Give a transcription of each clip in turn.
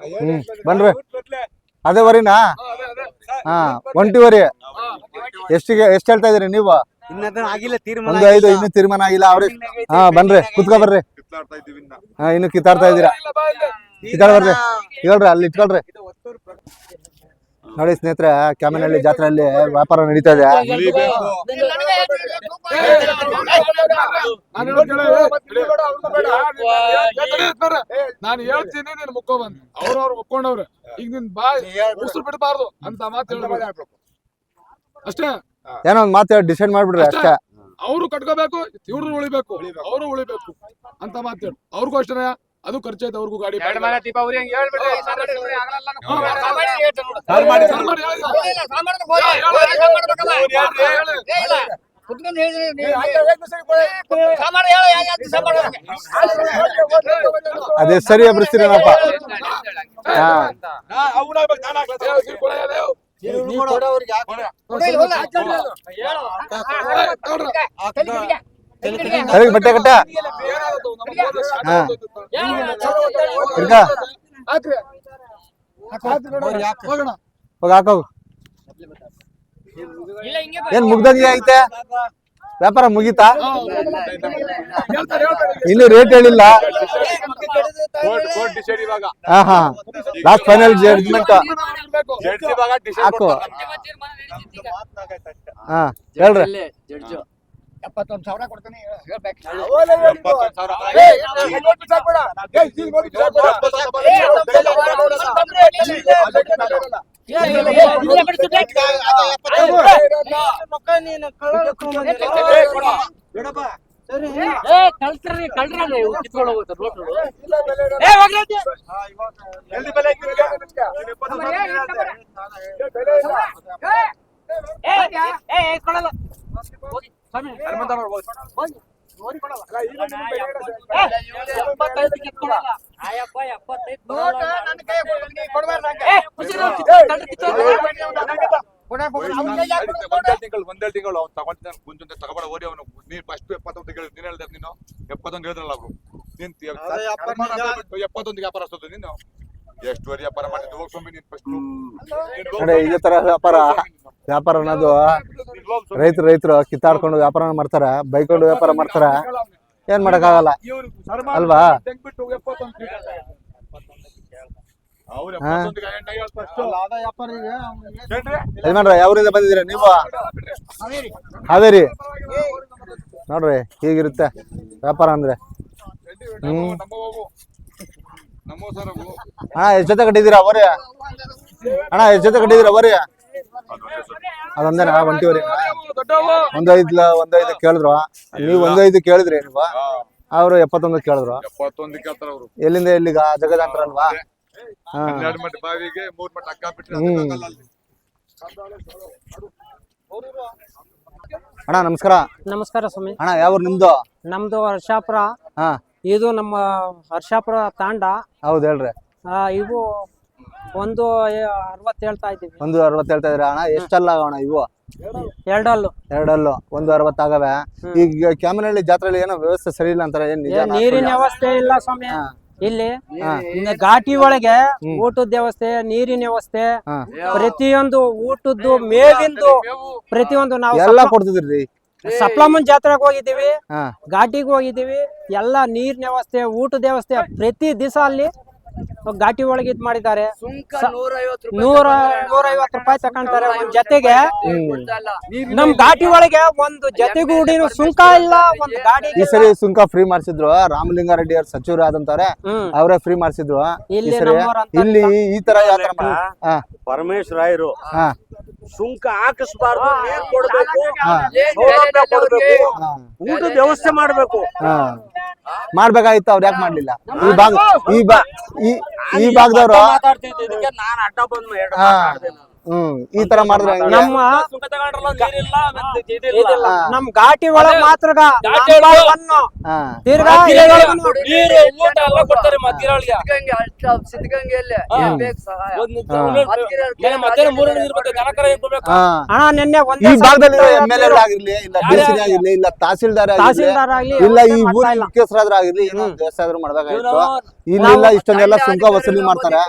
ಹ್ಮ್ ಬನ್ರಿ. ಅದೇ ವರಿನಾ? ಹಾ ಒಂಟಿ ವರಿ. ಎಷ್ಟಿಗೆ ಎಷ್ಟ್ ಹೇಳ್ತಾ ಇದೀರಿ ನೀವು? ಆಗಿಲ್ಲ ತೀರ್ಮಾನ ಒಂದು ಐದು ಇನ್ನು ತೀರ್ಮಾನ ಆಗಿಲ್ಲ. ಅವ್ರಿ ಹಾ ಬನ್ರಿ ಕುತ್ಕೊ ಬರ್ರಿ. ಹಾ ಇನ್ನು ಕಿತ್ತಾಡ್ತಾ ಇದೀರಾ ಕಿತ್ತಾಡ್ ಬರ್ರಿ ಹೇಳ್ರಿ ಅಲ್ಲಿ ಇಟ್ಕೊಳ್ರಿ. ನೋಡಿ ಸ್ನೇಹಿತರೆ ಕ್ಯಾಮನಹಳ್ಳಿ ಜಾತ್ರೆಯಲ್ಲಿ ವ್ಯಾಪಾರ ನಡೀತಾ ಇದೆ. ನಾನು ಹೇಳ್ತೀನಿ ನೀನ್ ಮುಕ್ಕೋ ಬಂದ್. ಅವ್ರವ್ರು ಒಪ್ಕೊಂಡವ್ರೆ. ಈಗ ನಿನ್ ಬಾಯ್ ಉಸಿರು ಬಿಡಬಾರ್ದು ಅಂತ ಮಾತು ಹೇಳ್ಬೇಕು ಅಷ್ಟೇ? ಏನೋ ಒಂದ್ ಮಾತು ಡಿಸೈಡ್ ಮಾಡ್ಬಿಡ್ರಿ ಅಷ್ಟೇ. ಅವರು ಕಟ್ಕೋಬೇಕು ಇವ್ರು ಉಳಿಬೇಕು ಅವರು ಉಳಿಬೇಕು ಅಂತ ಮಾತು ಹೇಳು. ಅವ್ರಿಗೂ ಅಷ್ಟೇ ಅದು ಖರ್ಚಾಯ್ತು ಅವ್ರಿಗೂ ಗಾಡಿ. ಅದೇ ಸರಿ ಎಬ್ರಿಸ್ತೀರೇನಪ್ಪ ಹಾ ಸರಿ ಬಟ್ಟೆ ಕಟ್ಟ? ಹಾ. ಹಿಡ್ಕ ಹೋಗೋಣ ಹೋಗ ಹಾಕೋ ಏನ್ ಮುಗ್ದಂಗೆ ಐತೆ? ವ್ಯಾಪಾರ ಮುಗೀತಾ? ಇನ್ನು ರೇಟ್ ಹೇಳಿಲ್ಲ. ಹಾ ಹಾ. ಲಾಸ್ಟ್ ಫೈನಲ್ ಜಡ್ಜ್ಮೆಂಟ್ ಬೇಕು. ಜಡ್ಜ್ ಇವಾಗ ಡಿಸೈಡ್ ಹಾಕು. ಹಾ ಹೇಳ್ರಿ. ಎಪ್ಪತ್ತೊಂದು ಸಾವಿರ ಕೊಡ್ತೀನಿ. ಹೇಳ್ಬೇಕು. ಕಳ್ಸ್ರಿ ಕಳ್ರಿ ಕಿತ್ಕೊಂಡು ಹೋಗುತ್ತೆ ಜಲ್ದಿ ಬೆಲೆ ಹಾಕಿ ನಿಮ್ಗೆ. ನೀನ್ ಎಪ್ಪತ್ತೊಂದು ಸಾವಿರ ಹನುಮಂತ ಅವ್ರು ಹೋಗಿ. ಒಂದೇ ತಿಂಗಳು ಒಂದೇ ತಿಂಗಳು ಅವ್ನು ತಗೊಂಡಿದ್ದಾನೆ ಕುಂಜೊಂದೆ ತಗೋಬೇಡ ಓಡಿ ಅವನು. ನೀನ್ ಫಸ್ಟ್ ಎಪ್ಪತ್ತೊಂದು ಹೇಳಿ ನೀನು ಹೇಳ್ದೆ ನೀನು. ಎಪ್ಪತ್ತೊಂದು ಹೇಳಿದ್ರಲ್ಲ ಅವರು. ನೀನ್ ಎಪ್ಪತ್ತೊಂದು ವ್ಯಾಪಾರ ಅಷ್ಟೊತ್ತು ನೀನು. ಎಷ್ಟು ವರೆ ವ್ಯಾಪಾರ ಮಾಡಿದ್ದು? ಹೋಗ್ ಸ್ವಾಮಿ ನೀನ್ ಫಸ್ಟ್ ಇದೇ ತರ ವ್ಯಾಪಾರ. ವ್ಯಾಪಾರ ಅನ್ನೋದು ರೈತರು ರೈತರು ಕಿತ್ತಾಡ್ಕೊಂಡು ವ್ಯಾಪಾರ ಮಾಡ್ತಾರ ಬೈಕೊಂಡು ವ್ಯಾಪಾರ ಮಾಡ್ತಾರ. ಏನ್ ಮಾಡಕ್ಕಾಗಲ್ಲ? ಅಲ್ವಾ? ಯಾವ್ರಿಂದ? ಯಜಮಾನ್ರ ಬಂದಿದ್ದೀರಾ ನೀವು? ಹಾವೇರಿ. ನೋಡ್ರಿ ಹೀಗಿರುತ್ತೆ ವ್ಯಾಪಾರ ಅಂದ್ರೆ. ಹ್ಮ್. ಹಾ ಎಷ್ಟ್ ಜೊತೆ ಕಟ್ಟಿದ್ದೀರಾ ಅವರೇ? ಅಣ್ಣ ಎಷ್ಟ ಜೊತೆ ಕಟ್ಟಿದ್ದೀರಾ ಅವರೇ? ಅದೊಂದೇನಾ ನಾ ದೊಡ್ಡವು ಒಂದ್ ಐದ್ ಲ- ಒಂದ್ ಐದು ಕೇಳಿದ್ರು. ನೀವು ಒಂದೈದು ಕೇಳಿದ್ರಿ ನೀವು. ಅವ್ರು ಎಪ್ಪತ್ತೊಂದು ಕೇಳಿದ್ರು. ಎಪ್ಪತ್ತೊಂದು ಕೇಳ್ತಾರ ಅವರು ಎಲ್ಲಿಂದ ಎಲ್ಲಿಗ ಜಗದಾಂಟ್ರಲ್ವಾ ಅಲ್ವಾ. ಅಣ್ಣ ನಮಸ್ಕಾರ. ನಮಸ್ಕಾರ ಸ್ವಾಮಿ. ಅಣ್ಣ ಯಾವ ನಿಮ್ದು? ನಮ್ದು ಹರ್ಷಾಪುರ. ಹಾ. ಇದು ನಮ್ಮ ಹರ್ಷಾಪುರ ತಾಂಡ. ಹೌದ್ ಹೇಳ್ರಿ. ಆ, ಇವು ಒಂದು ಅರವತ್ತು ಹೇಳ್ತಾ ಇದ್ದೀವಿ. ಒಂದು ಅರವತ್ತು ಹೇಳ್ತಾ ಇದ್ರ ಅಣ್ಣ? ಎಷ್ಟಲ್ಲ ಅಣ್ಣ ಇವು? ಎರಡಲ್ಲು. ಎರಡಲ್ಲು. ಒಂದು ಅರವತ್ತಾಗವೆ ಈಗ ಕ್ಯಾಮನಹಳ್ಳಿ ಜಾತ್ರೆಯಲ್ಲಿ ಏನೋ ವ್ಯವಸ್ಥೆ ಸರಿ ಇಲ್ಲ ಅಂತಾರೆ ಏನ್ ನೀರಿನ ವ್ಯವಸ್ಥೆ ಇಲ್ಲ ಸ್ವಾಮಿ. ಇಲ್ಲಿ. ಇನ್ನು ಘಾಟಿ ಒಳಗೆ ಊಟದ ವ್ಯವಸ್ಥೆ ನೀರಿನ ವ್ಯವಸ್ಥೆ ಹಾ. ಪ್ರತಿಯೊಂದು ಊಟದ್ದು ಮೇವಿಂದು ಪ್ರತಿಯೊಂದು ನಾವು ಎಲ್ಲ ಕೊಡ್ತಿದ್ರಿ ಸಪ್ಲಮನ್ ಜಾತ್ರೆಗೆ ಹೋಗಿದ್ದೀವಿ ಹಾ. ಘಾಟಿಗೆ ಹೋಗಿದ್ದೀವಿ. ಎಲ್ಲ ನೀರಿನ ವ್ಯವಸ್ಥೆ ಊಟದ ವ್ಯವಸ್ಥೆ ಪ್ರತಿ ದಿವಸ ಅಲ್ಲಿ ಘಾಟಿ ಒಳಗೆ ಇದ್ ಮಾಡಿದ್ದಾರೆ. ನೂರ ನೂರ ಐವತ್ತು ರೂಪಾಯಿ ತಕೊಂತಾರೆ ಒಂದ್ ಜೊತೆಗೆ ನಮ್ ಘಾಟಿ ಒಳಗೆ ಒಂದು ಜತೆಗೂಡಿ ಸುಂಕ ಇಲ್ಲ ಒಂದ್ ಗಾಡಿ ಈ ಸರಿ ಸುಂಕ ಫ್ರೀ ಮಾಡಿಸಿದ್ರು. ರಾಮಲಿಂಗಾರೆಡ್ಡಿ ಅವ್ರ ಸಚಿವರು ಆದಂತಾರೆ ಅವರೇ ಫ್ರೀ ಮಾಡಿಸಿದ್ರು. ಇಲ್ಲಿ ಈ ತರ ಪರಮೇಶ್ ರಾಯರು ಹಾ. ಸುಂಕ ಹಾಕಿಸ್ಬಾರ್ದು ನೀರ್ ಕೊಡ್ಬೇಕು ಊಟದ ವ್ಯವಸ್ಥೆ ಮಾಡ್ಬೇಕು. ಹಾ. ಮಾಡ್ಬೇಕಾಗಿತ್ತು ಅವ್ರು ಯಾಕೆ ಮಾಡ್ಲಿಲ್ಲ? ಈ ಭಾಗ ಈ ಭಾಗದವರು ಹ್ಮ್ ಈ ತರ ಮಾಡಿದ್ರೆ ಹೆಂಗೆ? ನಮ್ಮ ಸುಂಕ ತಗೊಂಡ್ರಲ್ಲ ನೀರಿಲ್ಲ ಮತ್ತೆ ಇದಿಲ್ಲ. ಇದಿಲ್ಲ ನಮ್ ಘಾಟಿ ಒಳಗ್ ಮಾತ್ರ ಘಾಟಿ number ಒಳಗೆ- ಹಾ. ತಿರ್ಗಾ ಮತ್ತಿರೋಳಿಗೆ ನೀರು ಊಟ ಎಲ್ಲ ಕೊಡ್ತಾರೆ ಮತ್ತಿರೋಳಿಗೆ ಸಿದ್ಧಗಂಗೆ ಅಷ್ಟ ಸಿದ್ಧಗಂಗೆಯಲ್ಲಿ ಹಾ. ಏನ್ ಬೇಕು ಸಹಾಯ? ಒಂದ್ ನಿಮಿಷ ಹಾ. ಉಳ್ಳು- ಮತ್ತಿರೋ- ಮೇಲೆ ಮಧ್ಯಾಹ್ನ ಮೂರು ಗಂಟೆ ಇರ್ಬೇಕು. ದನಕರ ಇರ್ಬೇಕು ಹಾ. ಅಣ್ಣ ನಿನ್ನೆ ಈ ಒಂದೇ ಭಾಗದಲ್ಲಿ ಸಲ ಎಂ ಎಲ್ ಎ ಆಗಿರ್ಲಿ ಇಲ್ಲ ಡಿ ಸಿ ಆಗಿರ್ಲಿ ಇಲ್ಲ ತಹಸೀಲ್ದಾರ್ ಆಗಿರ್ಲಿ ತಹಸೀಲ್ದಾರ್ ಆಗ್ಲಿ ಇಲ್ಲ ಈ ಅವ್ರೇ ಊರಿನ ಮಾಡ್ತಾ ಇಲ್ಲ. ಮುಖ್ಯಸ್ಥರಾದ್ರೂ ಆಗಿರ್ಲಿ ಏನೋ ಒಂದ್ ದೇವಸ್ಥಾನ ಆದ್ರೂ ಮಾಡ್ಬೇಕಾಗಿತ್ತು ಇಲ್ಲಿಲ್ಲ ಸುಂಕ ವಸೂಲಿ ಮಾಡ್ತಾರೆ.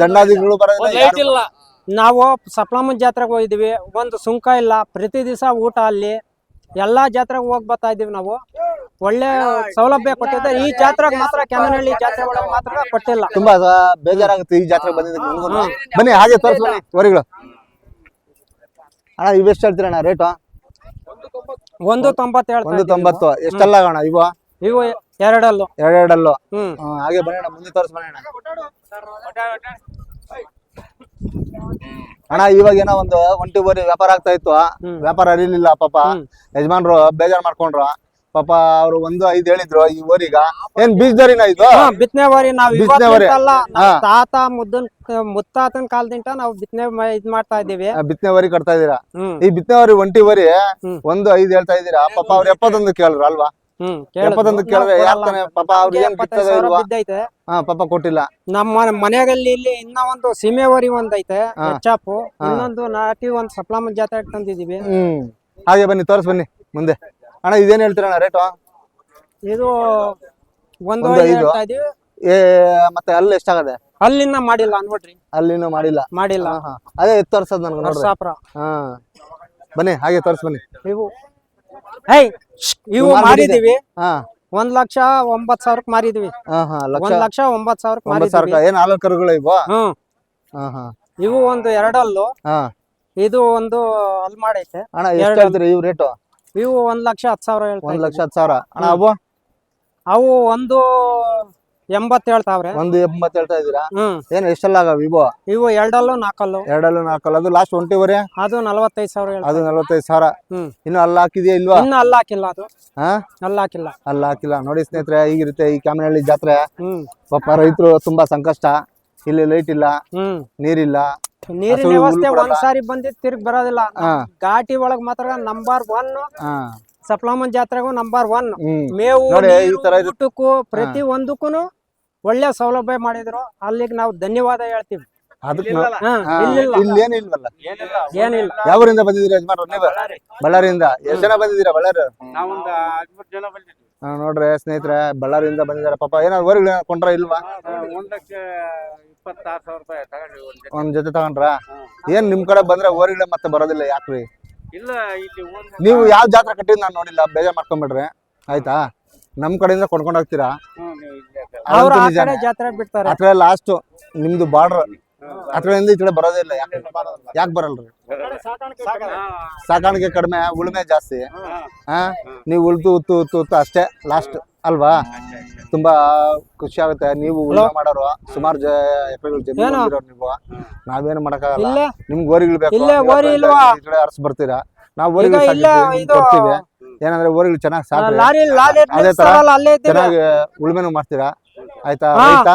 ದಂಡಾದಿಗಳು ಬರೋದಿಲ್ಲ ಇಲ್ಲ. ನಾವು ಸಪ್ಲಮ್ಮನ್ ಜಾತ್ರೆಗೆ ಹೋಗಿದ್ವಿ. ಒಂದು ಸುಂಕ ಇಲ್ಲ. ಪ್ರತಿ ದಿವಸ ಊಟ ಅಲ್ಲಿ. ಎಲ್ಲಾ ಜಾತ್ರೆಗೆ ಹೋಗಿ ಬರ್ತಾ ಇದ್ದೀವಿ ನಾವು. ಒಳ್ಳೆ ಸೌಲಭ್ಯ ಕೊಟ್ಟಿದ್ದಾರೆ. ಈ ಜಾತ್ರೆಗೆ ಮಾತ್ರ ಕೆಮ್ಮನಹಳ್ಳಿ ಜಾತ್ರೆ ಒಳಗೆ ಮಾತ್ರ ಕೊಟ್ಟಿಲ್ಲ. ತುಂಬಾ ಬೇಜಾರಾಗುತ್ತೆ ಈ ಜಾತ್ರೆ ಬಂದಿದ್ದಕ್ಕೆ. ಬನ್ನಿ ಹಾಗೆ ತೋರ್ಸ್ ಬನ್ನಿ ವರಿಗಳು. ಅಣ್ಣ ಇವೆಷ್ಟು ಹೇಳ್ತೀರಣ್ಣ ರೇಟು? ಒಂದು ತೊಂಬತ್ತು ಹೇಳ್ತಾ ಒಂದು ತೊಂಬತ್ತು. ಎಷ್ಟೆಲ್ಲ ಅಣ್ಣ ಇವು. ಇವು ಎರಡಲ್ಲೂ. ಎರಡೆರಡಲ್ಲು. ಹ್ಮ್. ಹ್ಮ್, ಹಾಗೆ ಬನ್ನಿ ಅಣ್ಣ ಮುಂದೆ ತೋರಿಸ್ ಬನ್ನಿ ಅಣ್ಣ. ಅಣ್ಣ ಇವಾಗ ಏನೋ ಒಂದು ಒಂಟಿ ಬೋರಿ ವ್ಯಾಪಾರ ಆಗ್ತಾ ಇತ್ತು. ವ್ಯಾಪಾರ ಅರಿಲಿಲ್ಲ ಪಾಪ. ಯಜಮಾನ್ರು ಬೇಜಾರ್ ಮಾಡ್ಕೊಂಡ್ರು. ಪಾಪ ಅವ್ರು ಒಂದು ಐದ್ ಹೇಳಿದ್ರು ಈ ಊರಿಗ ಏನ್ ಬೀಜದರಿನ ಇದು? ಬಿತ್ತನೆ ಬಾರಿ. ನಾವ್ ಬಿತ್ತನೆ ಬಾರಿ. ತಾತ ಮುದ್ದನ್ ಮುತ್ತಾತನ ಕಾಲದಿಂದ ನಾವು ಬಿತ್ತನೆ ಇದ್ ಮಾಡ್ತಾ ಇದೀವಿ ಬಿತ್ತನೆ ಬಾರಿ ಕಟ್ತಾ ಇದೀರಾ ಈ ಬಿತ್ತನೆ ಬಾರಿ ಒಂಟಿ ಬಾರಿ ಒಂದು ಐದ್ ಹೇಳ್ತಾ ಇದೀರಾ ಪಾಪ ಅವ್ರ ಎಪ್ಪತ್ತೊಂದು ಕೇಳ್ರು ಅಲ್ವಾ? ಹ್ಮ್ ಎಪ್ಪತ್ತೊಂದು ಕೇಳಿದ್ರೆ ಯಾರ್ತಾನೆ ಪಾಪ ಅವ್ರು ಏನ್ ಬಿತ್ತದ ಇಲ್ವಾ? ಹಾ ಪಾಪ ಕೊಟ್ಟಿಲ್ಲ. ನಮ್ಮ ಮನೆಯಲ್ಲಿ ಇಲ್ಲಿ ಇನ್ನ ಒಂದು ಸೀಮೆವರಿ ಒಂದ್ ಐತೆ ಚಾಪು ಇನ್ನೊಂದು ನಾಟಿ ಒಂದ್ ಸಪ್ಲಮ್ಮ ಜಾತ್ರೆ ತಂದಿದೀವಿ ಹ್ಮ್. ಹಾಗೆ ಬನ್ನಿ ತೋರ್ಸ್ ಬನ್ನಿ ಮುಂದೆ. ಅಣ್ಣ ಇದೇನ್ ಹೇಳ್ತೀರಣ್ಣ ರೇಟು ಇದು ಒಂದು ಐದು ಏ ಮತ್ತೆ ಅಲ್ಲಿ ಎಷ್ಟಾಗದೆ? ಅಲ್ಲಿನ ಮಾಡಿಲ್ಲ ನೋಡ್ರಿ. ಅಲ್ಲಿನೂ ಮಾಡಿಲ್ಲ? ಮಾಡಿಲ್ಲ. ಹಾ, ಹಾ. ಅದೇ ಎತ್ತು ತೋರ್ಸದ್ ನನ್ಗೆ ನೋಡ್ರಿ. ನರಸಾಪುರ. ಹಾ. ಬನ್ನಿ ಹಾಗೆ ತೋರ್ಸ್ ಬನ್ನಿ. ಇವು ಹೇ ಇವು ಮಾಡಿದೀವಿ ಹಾ. ಒಂದ್ ಲಕ್ಷ ಒಂಬತ್ ಸಾವಿರಕ್ ಮಾರಿದ್ವಿ. ಹಾ ಹಾ ಲಕ್ಷ ಒಂದ್ ಲಕ್ಷ ಒಂಬತ್ ಸಾವಿರಕ್ ಒಂಬತ್ತು ಸಾವಿರ ಮಾರಿದೀವಿ ಏನ್ ಹಾಲು ಕರುಗಳು ಇವು? ಹ್ಮ್. ಹಾ ಹಾ. ಇವು ಒಂದು ಎರಡಲ್ಲು. ಹಾ. ಇದು ಒಂದು ಅಲ್ ಮಾಡೈತೆ. ಅಣ್ಣ ಎಷ್ಟು ಎರಡು. ಹೇಳ್ತೀರಿ ಇವ್ ರೇಟು? ಇವು ಒಂದ್ ಲಕ್ಷ ಹತ್ತು ಸಾವಿರ ಹೇಳ್ತಾ ಒಂದ್ ಇದ್ದೀವಿ. ಲಕ್ಷ ಹತ್ತು ಸಾವಿರ. ಅಣ್ಣ ಹ್ಮ್. ಅವು? ಅವು ಒಂದು ಎಂಬತ್ ಹೇಳ್ತಾವ್ರೆ. ಒಂದು ಎಂಬತ್ತು ಹೇಳ್ತಾ ಇದೀರಾ ಹ್ಮ್. ಏನ್ ಎಷ್ಟೆಲ್ಲ ಆಗವ ವಿವೋ? ಇವು ಎರಡಲ್ಲು ನಾಲ್ಕಲ್ಲು. ಎರಡಲ್ಲೂ ನಾಲ್ಕಲ್ಲ. ಅದು ಲಾಸ್ಟ್ ಒಂಟಿವರೆ ಅದು ನಲವತ್ತೈದು ಸಾವಿರ ಹೇಳ್ತಾರೆ. ಅದು ನಲ್ವತ್ತೈದು ಸಾವಿರ? ಹ್ಮ್. ಇನ್ನು ಅಲ್ಲ ಹಾಕಿದ್ಯಾ ಇಲ್ವಾ? ಇನ್ನು ಅಲ್ಲ ಹಾಕಿಲ್ಲ ಅದು. ಹಾ? ಅಲ್ಲ ಹಾಕಿಲ್ಲ. ಅಲ್ಲಾ ಹಾಕಿಲ್ಲ. ನೋಡಿ ಸ್ನೇಹಿತರೆ ಈಗಿರುತ್ತೆ ಈ ಕ್ಯಾಮನಹಳ್ಳಿ ಜಾತ್ರೆ. ಹ್ಮ್. ಪಾಪ ರೈತರು ತುಂಬಾ ಸಂಕಷ್ಟ. ಇಲ್ಲಿ ಲೈಟ್ ಇಲ್ಲ. ಹ್ಮ್. ನೀರಿಲ್ಲ. ನೀರಿನ ಹಸು ವ್ಯವಸ್ಥೆ ಹುಲ್ಲು ಒಂದ್ ಸಾರಿ ಬಂದಿದ್ ತಿರ್ಗ್ ಬರೋದಿಲ್ಲ. ಹಾ. ಘಾಟಿ ಒಳಗ್ ಮಾತ್ರ ನಂಬರ್ ಒನ್ ಹಾ. ಸಪ್ಲಮನ್ ಜಾತ್ರೆಗೂ ನಂಬರ್ ಒನ್ ಹ್ಮ್. ಮೇವು ನೋಡಿ, ಈ ನೀರು, ತರ ಇದು- ಊಟಕ್ಕೂ ಪ್ರತಿ ಒಂದಕ್ಕೂನು ಒಳ್ಳೆ ಸೌಲಭ್ಯ ಮಾಡಿದ್ರು ಅಲ್ಲಿಗೆ ನಾವು ಧನ್ಯವಾದ ಹೇಳ್ತೀವಿ. ಅದಕ್ಕೆ ಇಲ್ಲಿಲ್ಲ ಏನಿಲ್ಲ. ಯಾವ ಊರಿಂದ ಬಂದಿದ್ದೀರಾ ಯಜಮಾನ್ರು ನೀವು? ಬಳ್ಳಾರಿಯಿಂದ. ಎಷ್ಟು ಜನ ಬಂದಿದ್ದೀರಾ ಬಳ್ಳಾರಿ? ಹಾ, ನೋಡ್ರಿ ಸ್ನೇಹಿತರೆ ಬಳ್ಳಾರಿಯಿಂದ ಬಂದಿದ್ದಾರೆ. ಪಾಪ ಏನಾದ್ರು ಊರುಗಳು ಕೊಂಡ್ರ ಇಲ್ವಾ? ಒಂದ್ ಲಕ್ಷ ಇಪ್ಪತ್ತಾರು ಸಾವಿರ ರೂಪಾಯಿ ತಗೊಂಡ್ವಿ ಒಂದ್ ಜೊತೆ. ಒಂದ್ ಜೊತೆ ತಗೊಂಡ್ರ? ಏನ್ ನಿಮ್ ಕಡೆ ಬಂದ್ರೆ ಊರಿಗೆ ಮತ್ತೆ ಬರೋದಿಲ್ಲ ಯಾಕ್ರಿ? ಇಲ್ಲ ಇಲ್ಲಿ ಒಂದ್ ನೀವು ಯಾವ ಜಾತ್ರೆ ಕಟ್ಟಿದ್ ನಾನು ನೋಡಿಲ್ಲ ಬೇಜಾರ್ ಮಾಡ್ಕೊಂಡ್ಬಿಡ್ರಿ ಆಯ್ತಾ? ನಮ್ ಕಡೆಯಿಂದ ಕೊಂಡ್ಕೊಂಡ್ ಹೋಗ್ತೀರಾ? ಅವ್ರು ಆ ಕಡೆ. ಜಾತ್ರೆ ಬಿಡ್ತಾರೆ. ಲಾಸ್ಟ್ ನಿಮ್ದು ಬಾರ್ಡರ್ ಕಡೆಯಿಂದ ಈ ಕಡೆ ಬರೋದೇ ಇಲ್ಲ. ಯಾಕೆ ಯಾಕೆ ಬರಲ್ರಿ? ಸಾಕಾಣಿಕೆ ಕಡಿಮೆ ಉಳುಮೆ ಜಾಸ್ತಿ. ಹಾ ನೀವು ಉಳ್ತು ಉತ್ತು ಉತ್ತು ಉತ್ತು ಅಷ್ಟೇ ಲಾಸ್ಟ್ ಅಲ್ವಾ? ತುಂಬಾ ಖುಷಿ ಆಗುತ್ತೆ. ನೀವು ಉಳುಮೆ ಮಾಡೋರು ಸುಮಾರು ಎಕರೆಗಳು ಜಮೀನು ನೀವು. ನಾವೇನು ಮಾಡಕ್ಕಾಗಲ್ಲ. ನಿಮ್ಗೆ ಓರಿಗಳು ಬೇಕು ಈ ಕಡೆ ಅರ್ಸ್ ಬರ್ತೀರಾ? ನಾವು ಈಗ ಓರಿಗಳು ಏನಂದ್ರೆ ಊರುಗಳು ಚೆನ್ನಾಗಿ ಸಾಕ್ರಿ. ಲಾರಿ ಲಾರಿ ಅದೇ ತರ ಅಲ್ಲೇ ಇದ್ದೀವಿ ಚೆನ್ನಾಗಿ ಉಳುಮೆನೂ ಮಾಡ್ತೀರಾ? ಆಯ್ತಾ. ರೈತ?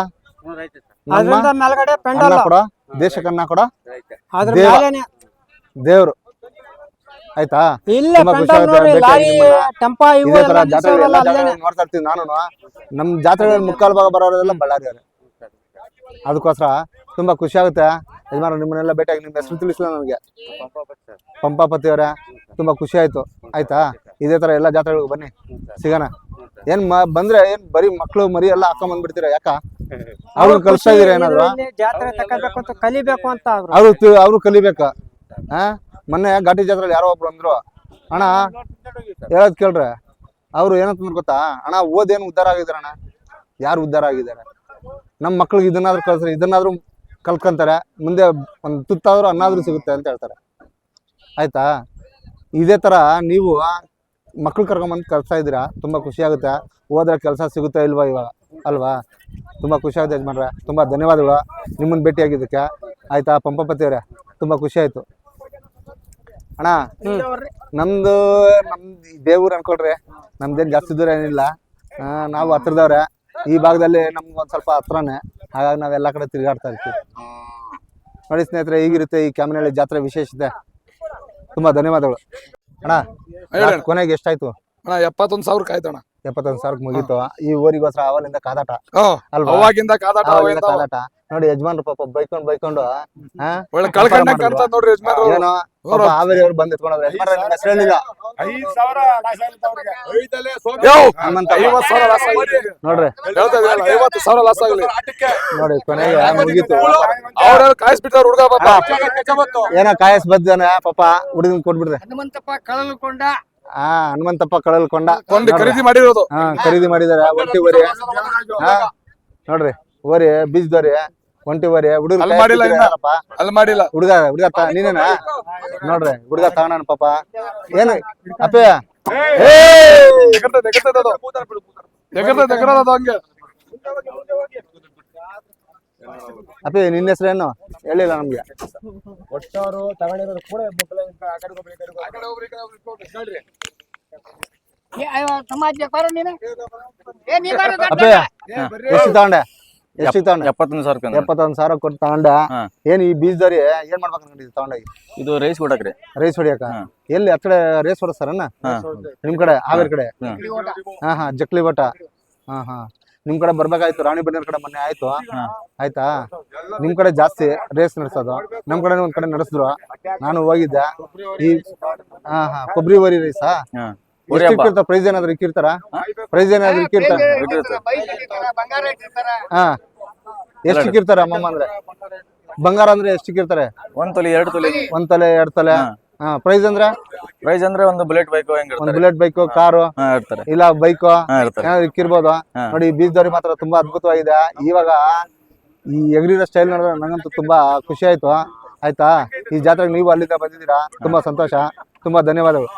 ಅದರಿಂದ ಮೇಲ್ಗಡೆ ಕೊಡ? ಅದ್ರ. ಮೇಲೇನೆ. ದೇವ್ರು. ಆಯ್ತಾ? ಇಲ್ಲ ಲಾರಿ ಆಗಿ ನಿಮ್ಮನ್ನ. ಟೆಂಪ ಇವು ಎಲ್ಲ ಜಾತ್ರೆ ಎಲ್ಲ ಅಲ್ಲೇನೆ. ಜಾತ್ರೆ ನೋಡ್ತಾ ಇರ್ತೀವಿ ನಾನು ನಮ್ ಜಾತ್ರೆಗಳಲ್ಲಿ ಮುಕ್ಕಾಲು ಭಾಗ ಬರೋರೆಲ್ಲ ಬಳ್ಳಾರಿ ಅದಕ್ಕೋಸ್ಕರ ತುಂಬಾ ಖುಷಿ ಆಗುತ್ತೆ ಯಜಮಾನ ನಿಮ್ಮನ್ನೆಲ್ಲ ಭೇಟಿಯಾಗಿ ನಿಮ್ಮ ಹೆಸರು ತಿಳಿಸಿಲ್ಲ ನನಗೆ ಪಂಪಾಪತಿ ಅವರೇ ತುಂಬಾ ಖುಷಿ ಆಯ್ತು. ಆಯ್ತಾ? ಇದೇ ತರ ಎಲ್ಲ ಜಾತ್ರೆಗಳಿಗೆ ಬನ್ನಿ. ಸಿಗೋಣ. ಏನ್ ಮ- ಬಂದ್ರೆ ಏನ್ ಬರೀ ಮಕ್ಳು ಮರಿ ಎಲ್ಲ ಹಾಕೊಂಡ್ ಬಂದ್ಬಿಡ್ತೀರಾ? ಯಾಕ? ಅವ್ರು ಕಲಿಸ್ತಾ ಇದೀರ ಏನಾದ್ರು? ಜಾತ್ರೆ ತಗೋಬೇಕು ಅಂತ ಕಲಿಬೇಕು ಅಂತ ಅವ್ರು. ಅವರು ಅವರು ಕಲಿಬೇಕಾ. ಹಾ ಮೊನ್ನೆ ಘಾಟಿ ಜಾತ್ರೆಯಲ್ಲಿ ಯಾರೋ ಒಬ್ರು ಅಂದ್ರು ಅಣ್ಣ ಹೇಳೋದ್ ಕೇಳ್ರೆ. ಅವ್ರು ಏನಂತಂದ್ರು ಗೊತ್ತಾ? ಅಣ್ಣ ಓದೇನು ಉದ್ಧಾರ ಆಗಿದಾರೆ ಅಣ್ಣ? ಯಾರು ಉದ್ಧಾರ ಆಗಿದ್ದಾರೆ? ನಮ್ಮ ಮಕ್ಳಿಗೆ ಇದನ್ನಾದ್ರೂ ಕಲ್ಸ್ರಿ ಇದನ್ನಾದ್ರೂ ಕಲ್ತ್ಕೊಂತಾರೆ. ಮುಂದೆ ಒಂದು ತುತ್ತಾದ್ರೂ ಅನ್ನಾದ್ರೂ ಸಿಗುತ್ತೆ ಅಂತ ಹೇಳ್ತಾರೆ. ಆಯ್ತಾ? ಇದೇ ತರ ನೀವು ಮಕ್ಳು ಕರ್ಕೊಂಬಂದು ಕಲಿಸ್ತಾ ಇದ್ದೀರಾ? ತುಂಬಾ ಖುಷಿ ಆಗುತ್ತೆ. ಹೋದ್ರೆ ಕೆಲಸ ಸಿಗುತ್ತಾ ಇಲ್ವಾ ಇವಾಗ ಅಲ್ವಾ? ತುಂಬಾ ಖುಷಿ ಆಗುತ್ತೆ ಯಜಮಾನ್ರೆ. ತುಂಬಾ ಧನ್ಯವಾದಗಳು ನಿಮ್ಮನ್ನ ಭೇಟಿಯಾಗಿದ್ದಕ್ಕೆ. ಆಯ್ತಾ ಪಂಪಪತಿ ತುಂಬ ತುಂಬಾ ಖುಷಿ ಆಯ್ತು. ಅಣ್ಣ, ನಮ್ದು ನಮ್ದು ದೇವ್ರು ಅನ್ಕೊಳ್ರಿ. ನಮ್ದೇನ್ ಜಾಸ್ತಿ ದೂರ ಏನಿಲ್ಲ. ನಾವು ಹತ್ರದವ್ರೆ. ಈ ಭಾಗದಲ್ಲಿ ನಮ್ಗೆ ಒಂದ್ ಸ್ವಲ್ಪ ಹತ್ರನೇ. ಹಾಗಾಗಿ ನಾವೆಲ್ಲ ಕಡೆ ತಿರುಗಾಡ್ತಾ ಇರ್ತೀವಿ. ನೋಡಿ ಸ್ನೇಹಿತರೆ, ಈಗಿರುತ್ತೆ ಈ ಕ್ಯಾಮ್ರಾಳಿ ಜಾತ್ರೆ ವಿಶೇಷತೆ. ತುಂಬಾ ಧನ್ಯವಾದಗಳು. ಅಣ್ಣ. ಕೊನೆಗೆ ಎಷ್ಟಾಯ್ತು? ಅಣ್ಣ ಎಪ್ಪತ್ತೊಂದ್ ಸಾವಿರ ಅಣ್ಣ. ಎಪ್ಪತ್ತೊಂದು ಸಾವಿರಕ್ಕೆ ಮುಗೀತು. ಈ ಊರಿಗೋಸ್ಕರ ಅವಲಿಂದ ಕಾದಾಟ. ಹ್ಮ್ ಅಲ್ವಾ? ಅವಾಗಿಂದ ಕಾದಾಟ ಅವಾಗಿಂದ ಕಾದಾಟ. ನೋಡಿ ಯಜಮಾನ್ರು ಪಾಪ ಬೈಕೊಂಡ್ ಬೈಕೊಂಡು ಹಾ ಒಳ್ಳೆ ಕಳ್ಕೊಂಡ ನೋಡ್ರಿ ಯಜಮಾನ್ರು. ಏನೋ ಹಾವೇರಿ ಅವ್ರು ಬಂದ್ ಎತ್ಕೊಂಡವ್ರೆ ಯಜಮಾನ್ರೆ ಹೇಳಿಲ್ಲ ಐವತ್ ಸಾವಿರ ಲಾಸ್ ಆಗಿದೆ. ನೋಡ್ರಿ. ಐವತ್ತು ಸಾವಿರ ಲಾಸ್ ಆಗಲಿ ನೋಡಿ ಕೊನೆಗೆ ಮುಗೀತು. ಅವ್ರ ಕಾಯಿಸ್ಬಿಟ್ಟಾರ ಹುಡುಗ ಪಾಪ. ಏನೋ ಕಾಯಸ್ ಬದ್ದಾನೆ ಪಾಪ. ಹುಡುಗನ್ ಕೊಟ್ಬಿಡ್ರಿ ಹನುಮಂತಪ್ಪ ಕಳಲ್ಕೊಂಡ. ಹಾ ಹನುಮಂತಪ್ಪ ಕಳಲ್ಕೊಂಡ. ಕೊಂಡು ಖರೀದಿ ಮಾಡಿರೋದು. ಹಾ ಖರೀದಿ ಮಾಡಿದಾರೆ ಒಟ್ಟಿ ಒರಿ ಹಾ. ನೋಡ್ರಿ ಓರಿ ಬೀಜದವ್ರಿ ಒಂಟಿ ವರಿ ಹುಡುಗ ಅಲ್ಲಿ ಮಾಡಿಲ್ಲ ಇನ್ನ. ಅಲ್ಲಿ ಮಾಡಿಲ್ಲ. ಹುಡುಗ ಹುಡುಗ ತ ನೀನೇನಾ? ನೋಡ್ರಿ ಹುಡುಗ ತಗೋಣ ಪಾಪ. ಏನ ಅಪ್ಪೆ? ಎಗರ್ತೈತೆ ಎಗರ್ತೈತೆ ಅದು ಎಗರ್ತೈತೆ ಎಗರೋದು ಅದು ಹಂಗೆ. ಅಪ್ಪೆ ನಿನ್ನ ಹೆಸರೇನು ಹೇಳಿಲ್ಲ ನಮ್ಗೆ. ಸಮಾಜ ಬರೋ ನೀನು? ಏ ನೀ ಬಾರೋ ದೊಡ್ಡ ಅಪ್ಪೆ ಎಷ್ಟು ತಗೊಂಡೆ? ಎಷ್ಟು ತಗೊಂಡೆ ಎಪ್ಪತ್ತೊಂದು ಸಾವಿರ ಎಪ್ಪತ್ತೊಂದ್ ಸಾವಿರ ಕೊಟ್ಟು ತಗೊಂಡ. ಏನ್ ಈ ಬೀಜದವ್ರಿ ಏನ್ ಮಾಡ್ಬೇಕು ಅನ್ಕೊಂಡಿದ್ವಿ ತಗೊಂಡೋಗಿ? ಇದು ರೈಸ್ ಕೊಡಕ್ರಿ ರೇಸ್ ಹೊಡಿಯಕ. ಎಲ್ಲಿ ಆ ಕಡೆ ರೇಸ್ ಹೊಡಿಸ್ತಾರನ್ನ ಹಾ. ನಿಮ್ ಕಡೆ ಹಾವೇರಿ ಕಡೆ? ಹಾ. ಹಾ ಜಕ್ಲಿ ಬಟ ಹಾ ಹಾ. ನಿಮ್ ಕಡೆ ಬರ್ಬೇಕಾಯ್ತು ರಾಣಿ ಬನ್ನೀರ್ ಕಡೆ ಮೊನ್ನೆ ಆಯ್ತು. ಆಯ್ತಾ? ನಿಮ್ ಕಡೆ ಜಾಸ್ತಿ ರೇಸ್ ನಡೆಸೋದು. ನಮ್ ಕಡೆ ಒಂದ್ ಕಡೆ ನಡೆಸಿದ್ರು. ನಾನು ಹೋಗಿದ್ದೆ. ಈ ಹಾ ಹಾ. ಕೊಬ್ಬರಿ ವರಿ ರೇಸಾ ಇಕ್ಕಿರ್ತಾರ? ಪ್ರೈಸ್ ಏನಾದ್ರು ಇಕ್ಕಿರ್ತಾರ? ಪ್ರೈಸ್ ಏನಾದ್ರು ಇಕ್ಕಿರ್ತಾರ? ಹಾ. ಎಷ್ಟು ಇಕ್ಕಿರ್ತಾರ ಅಮ್ಮಮ್ಮ ಅಂದ್ರೆ? ಬಂಗಾರ ಅಂದ್ರೆ ಎಷ್ಟು ಇಕ್ಕಿರ್ತಾರೆ? ಒಂದ್ ತಲೆ ಎರಡು ತಲೆ. ಒಂದ್ ತಲೆ ಎರಡ್ ತಲೆ? ಹಾ. ಪ್ರೈಸ್ ಅಂದ್ರೆ? ಪ್ರೈಸ್ ಅಂದ್ರೆ ಒಂದು ಬುಲೆಟ್ ಬೈಕ್ ಒಂದ್ ಬುಲೆಟ್ ಬೈಕ್ ಕಾರು? ಇಲ್ಲ ಬೈಕ್? ಏನಾದ್ರು ಇಕ್ಕಿರ್ಬೋದು? ನೋಡಿ ನೋಡಿ ಬೀಜದವ್ರಿ ಮಾತ್ರ ತುಂಬಾ ಅದ್ಭುತವಾಗಿದೆ. ಇವಾಗ ಈ ಎಗ್ರಿರೋ ಸ್ಟೈಲ್ ನೋಡಿದ್ರೆ ನಂಗಂತೂ ತುಂಬಾ ಖುಷಿ ಆಯ್ತು. ಆಯ್ತಾ? ಈ ಜಾತ್ರೆಗೆ ನೀವು ಅಲ್ಲಿಂದ ಬಂದಿದ್ದೀರಾ? ತುಂಬಾ ಸಂತೋಷ. ತುಂಬಾ ಧನ್ಯವಾದಗಳು.